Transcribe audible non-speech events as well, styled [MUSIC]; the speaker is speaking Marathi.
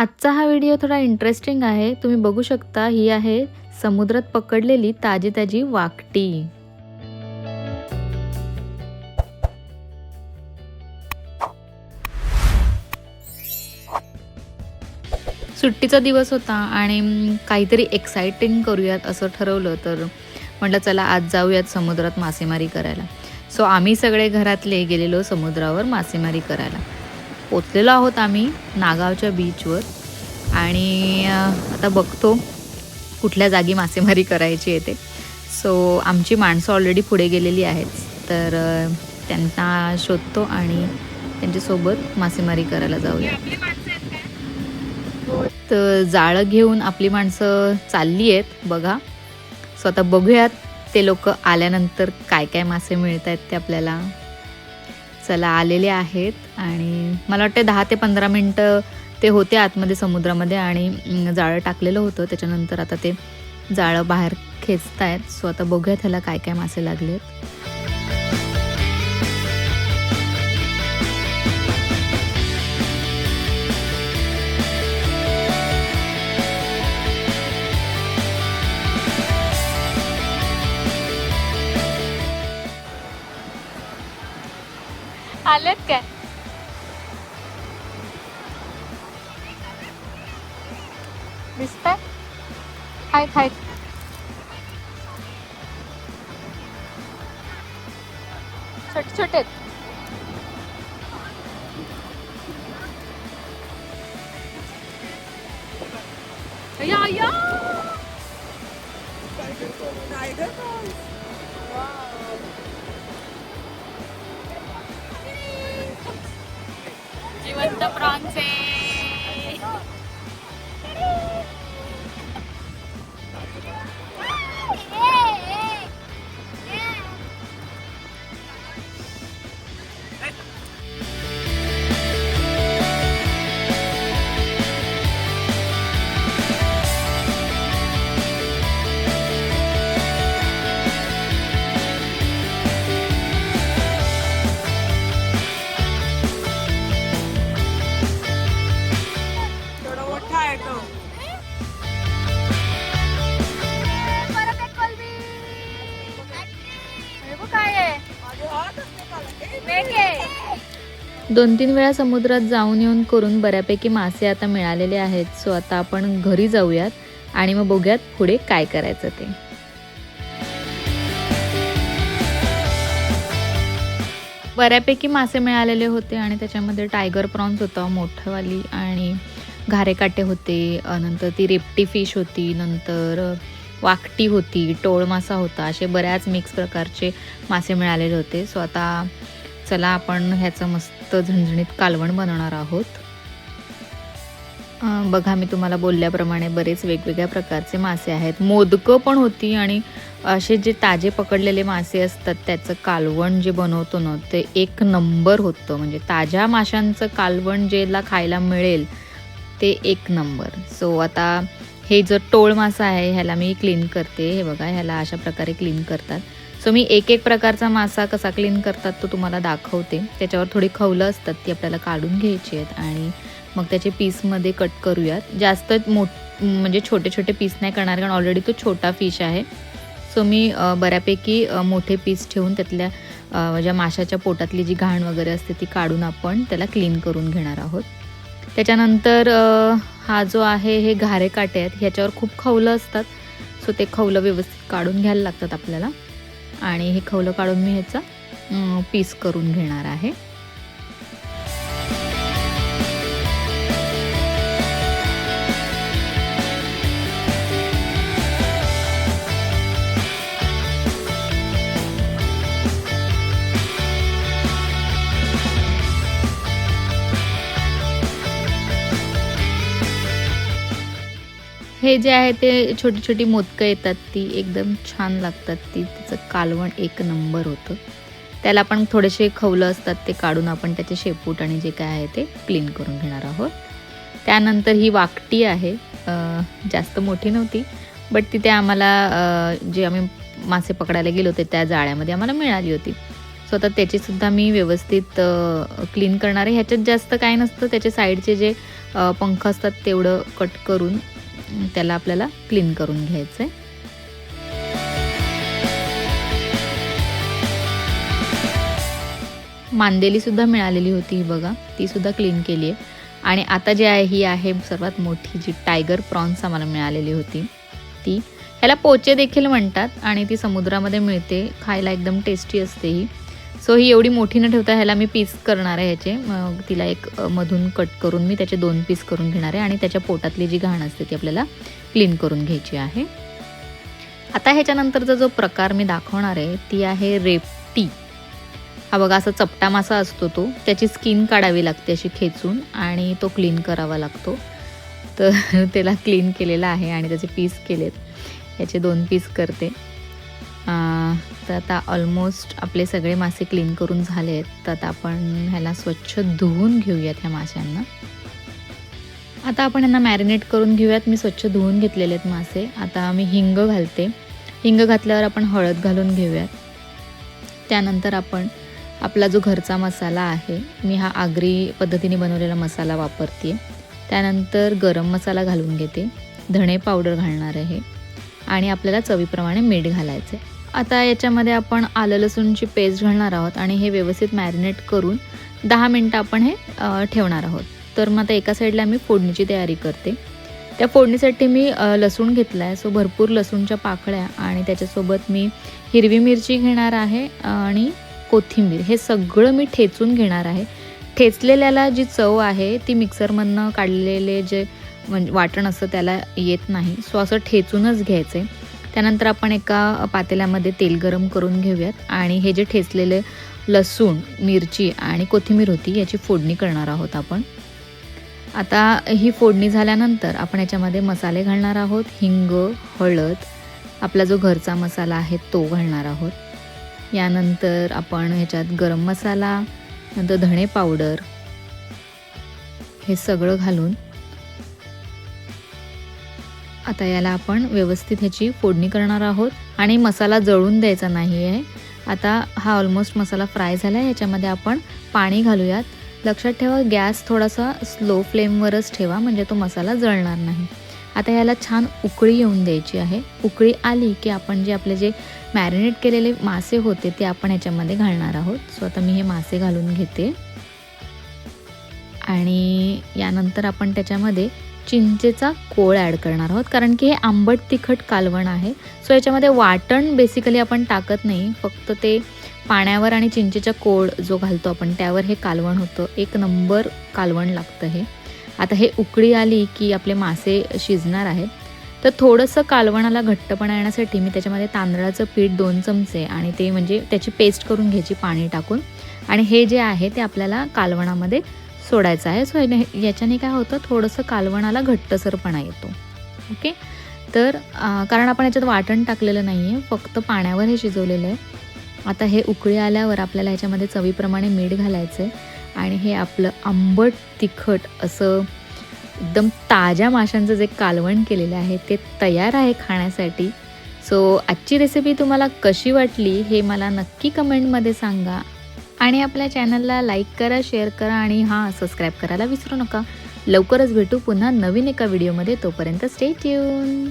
आजचा हा व्हिडिओ थोडा इंटरेस्टिंग आहे. तुम्ही बघू शकता ही आहे समुद्रात पकडलेली ताजी ताजी वाकटी. सुट्टीचा दिवस होता आणि काहीतरी एक्साइटिंग करूयात असं ठरवलं तर म्हटलं चला आज जाऊयात समुद्रात मासेमारी करायला. सो आम्ही सगळे घरातले गेलेलो समुद्रावर मासेमारी करायला. पोचलेलो आहोत आम्ही नागावच्या बीचवर आणि आता बघतो कुठल्या जागी मासेमारी करायची येते सो आमची माणसं ऑलरेडी पुढे गेलेली आहेत. तर त्यांना शोधतो आणि त्यांच्यासोबत मासेमारी करायला जाऊया. तर जाळं घेऊन आपली माणसं चालली आहेत बघा. सो आता बघूयात ते लोक आल्यानंतर काय काय मासे मिळत आहेत ते आपल्याला. चला आलेले आहेत आणि मला वाटतं दहा ते पंधरा मिनटं ते होते आतमध्ये समुद्रामध्ये आणि जाळं टाकलेलं होतं. त्याच्यानंतर आता ते जाळं बाहेर खेचतायत. सो आता बघूयात ह्याला काय काय मासे लागले आहेत आलेत काय? दिसतंय? आहेत आहेत छोटे छोटे आहेत. अय्या, जिवंत प्रॉन्स आहे दोन तीन वेळा समुद्रात जाऊन येऊन करून बऱ्यापैकी मासे आता मिळालेले आहेत. सो आता आपण घरी जाऊयात आणि मग बघूयात पुढे काय करायचं ते. बऱ्यापैकी मासे मिळालेले होते आणि त्याच्यामध्ये टायगर प्रॉन्स होता मोठंवाली आणि घारेकाटे होते. नंतर ती रेपटी फिश होती नंतर वाकटी होती टोळ मासा होता. असे बऱ्याच मिक्स प्रकारचे मासे मिळालेले होते. सो आता चला आपण ह्याचं मस्त झणझणीत कालवण बनवणार आहोत. बघा मी तुम्हाला बोलल्याप्रमाणे बरेच वेगवेगळ्या प्रकारचे मासे आहेत. मोदकं पण होती आणि असे जे ताजे पकडलेले मासे असतात त्याचं कालवण जे बनवतो ना ते एक नंबर होतं. म्हणजे ताज्या माशांचं कालवण जेला खायला मिळेल ते एक नंबर. सो आता हे जो टोळ मासा आहे ह्याला मी क्लीन करते. हे बघा ह्याला अशा प्रकारे क्लीन करतात. सो मी एक एक प्रकारचा मासा कसा क्लीन करतात तो तुम्हाला दाखवते. त्याच्यावर थोडी खवलं असतात ती आपल्याला काढून घ्यायची आहेत आणि मग त्याचे पीसमध्ये कट करूयात. जास्त मोठ म्हणजे छोटे छोटे पीस नाही करणार कारण ऑलरेडी तो छोटा फिश आहे. सो मी बऱ्यापैकी मोठे पीस ठेवून त्यातल्या ज्या माशाच्या पोटातली जी घाण वगैरे असते ती काढून आपण त्याला क्लीन करून घेणार आहोत. त्याच्यानंतर हा जो आहे हे घारे काटे आहेत. ह्याच्यावर खूप खवलं असतात. सो ते खवलं व्यवस्थित काढून घ्यायला लागतात आपल्याला. आणि हे खवलं काढून मी ह्याचा पीस करून घेणार आहे. हे जे आहे ते छोटी छोटी मोदकं येतात ती एकदम छान लागतात ती. त्याचं कालवण एक नंबर होतं. त्याला पण थोडेसे खवलं असतात ते काढून आपण त्याचे शेपूट आणि जे काय आहे ते क्लीन करून घेणार आहोत. त्यानंतर ही वाकटी आहे. जास्त मोठी नव्हती बट तिथे आम्हाला जे आम्ही मासे पकडायला गेलो होते त्या जाळ्यामध्ये आम्हाला मिळाली होती. सो आता त्याचीसुद्धा मी व्यवस्थित क्लीन करणार आहे. ह्याच्यात जास्त काय नसतं त्याचे साईडचे जे पंख असतात तेवढं कट करून त्याला आपल्याला क्लीन करून घ्यायचं आहे मांदेलीसुद्धा मिळालेली होती ही बघा. तीसुद्धा क्लीन केली आहे. आणि आता जी आहे ही आहे सर्वात मोठी जी टायगर प्रॉन्स आम्हाला मिळालेली होती. ती. ह्याला पोचे देखील म्हणतात आणि ती समुद्रामध्ये मिळते. खायला एकदम टेस्टी असते ही. सो ही एवढी मोठी न ठेवता ह्याला मी पीस करणार आहे ह्याचे. मग तिला एक मधून कट करून मी त्याचे दोन पीस करून घेणार आहे आणि त्याच्या पोटातली जी घाण असते ती आपल्याला क्लीन करून घ्यायची आहे. आता ह्याच्यानंतरचा जो प्रकार मी दाखवणार आहे ती आहे रेपटी हा बघा असा चपटा मासा असतो तो. त्याची स्किन काढावी लागते अशी खेचून आणि तो क्लीन करावा लागतो. तर [LAUGHS] त्याला क्लीन केलेला आहे आणि त्याचे पीस केलेत. याचे दोन पीस करते. तर आता ऑलमोस्ट आपले सगळे मासे क्लीन करून झाले आहेत. तर आता आपण ह्याला स्वच्छ धुवून घेऊयात ह्या माशांना. आता आपण यांना मॅरिनेट करून घेऊयात. मी स्वच्छ धुवून घेतलेले आहेत मासे. आता मी हिंग घालते. हिंग घातल्यावर आपण हळद घालून घेऊयात. त्यानंतर आपण आपला जो घरचा मसाला आहे मी हा आगरी पद्धतीने बनवलेला मसाला वापरते. त्यानंतर गरम मसाला घालून घेते. धणे पावडर घालणार आहे. आणि आपल्याला चवीप्रमाणे मीठ घालायचे आता याच्यामध्ये आपण आलं लसूणची पेस्ट घालणार आहोत आणि हे व्यवस्थित मॅरिनेट करून दहा मिनटं आपण हे ठेवणार आहोत. तर मग आता एका साईडला मी फोडणीची तयारी करते. त्या फोडणीसाठी मी लसूण घेतला आहे सो भरपूर लसूणच्या पाकळ्या आणि त्याच्यासोबत मी हिरवी मिरची घेणार आहे आणि कोथिंबीर. हे सगळं मी ठेचून घेणार आहे. ठेचलेल्याला जी चव आहे ती मिक्सरमधनं काढलेले जे म्हणजे वाटण असतं त्याला येत नाही. सो असं ठेचूनच घ्यायचं आहे त्यानंतर आपण एका पातेल्यामध्ये तेल गरम करून घेऊयात आणि हे जे ठेचलेले लसूण मिरची आणि कोथिंबीर होती याची फोडणी करणार आहोत आपण. आता ही फोडणी झाल्यानंतर आपण याच्यामध्ये मसाले घालणार आहोत हिंग हळद आपला जो घरचा मसाला आहे तो घालणार आहोत. यानंतर आपण ह्याच्यात गरम मसाला नंतर धणे पावडर हे सगळं घालून आता याला आपण व्यवस्थित ह्याची फोडणी करणार आहोत. आणि मसाला जळून द्यायचा नाही आहे आता हा ऑलमोस्ट मसाला फ्राय झाला आहे ह्याच्यामध्ये आपण पाणी घालूयात. लक्षात ठेवा गॅस थोडासा स्लो फ्लेमवरच ठेवा म्हणजे तो मसाला जळणार नाही. आता याला छान उकळी येऊन द्यायची आहे. उकळी आली की आपण जे आपले जे मॅरिनेट केलेले मासे होते ते आपण ह्याच्यामध्ये घालणार आहोत. सो आता मी हे मासे घालून घेते. आणि यानंतर आपण त्याच्यामध्ये चिंचेचा कोळ ॲड करणार आहोत. कारण की हे आंबट तिखट कालवण आहे. सो याच्यामध्ये वाटण बेसिकली आपण टाकत नाही. फक्त ते पाण्यावर आणि चिंचेचा कोळ जो घालतो आपण त्यावर हे कालवण होतं. एक नंबर कालवण लागतं हे. आता हे उकळी आली की आपले मासे शिजणार आहेत. तर थोडंसं कालवणाला घट्टपणा येण्यासाठी मी त्याच्यामध्ये तांदळाचं पीठ दोन चमचे आणि ते म्हणजे त्याची पेस्ट करून घ्यायची पाणी टाकून. आणि हे जे आहे ते आपल्याला कालवणामध्ये सोडायचं आहे. सो याच्याने काय होतं थोडंसं कालवणाला घट्टसरपणा येतो. ओके तर कारण आपण याच्यात वाटण टाकलेलं नाही आहे फक्त पाण्यावर हे शिजवलेलं आहे. आता हे उकळी आल्यावर आपल्याला ह्याच्यामध्ये चवीप्रमाणे मीठ घालायचं आहे आणि हे आपलं आंबट तिखट असं एकदम ताज्या माशांचं जे कालवण केलेलं आहे ते तयार आहे खाण्यासाठी. सो आजची रेसिपी तुम्हाला कशी वाटली हे मला नक्की कमेंटमध्ये सांगा. आणि आपल्या चॅनलला लाईक करा शेअर करा आणि हां सबस्क्राईब करायला विसरू नका. लवकरच भेटू पुन्हा नवीन एका व्हिडिओमध्ये. तोपर्यंत स्टे ट्यून